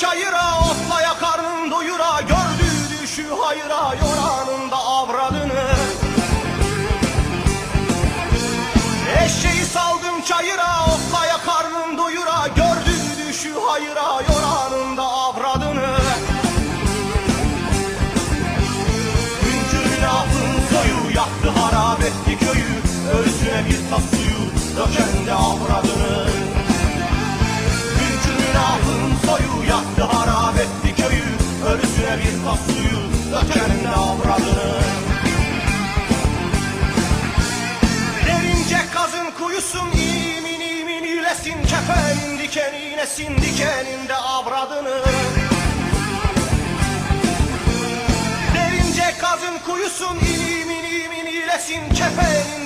çayıra Otlaya karnın doyura Gördüğü düşü hayra Yoranında avradını. Eşeği saldım çayıra Otlaya karnın doyura Gördüğü düşü hayra Yoranında avradını. Güncürün altın soyu Yaktı harap etti köyü Ölüsüne bir tas suyu Döken avradını. Üstüne bir tas suyu dökerim de avradını Derince kazın kuyusun imin imin ilesin. Kefenin dikeninesin dikeninde avradını Derince kazın kuyusun imin imin ilesin. Kefenin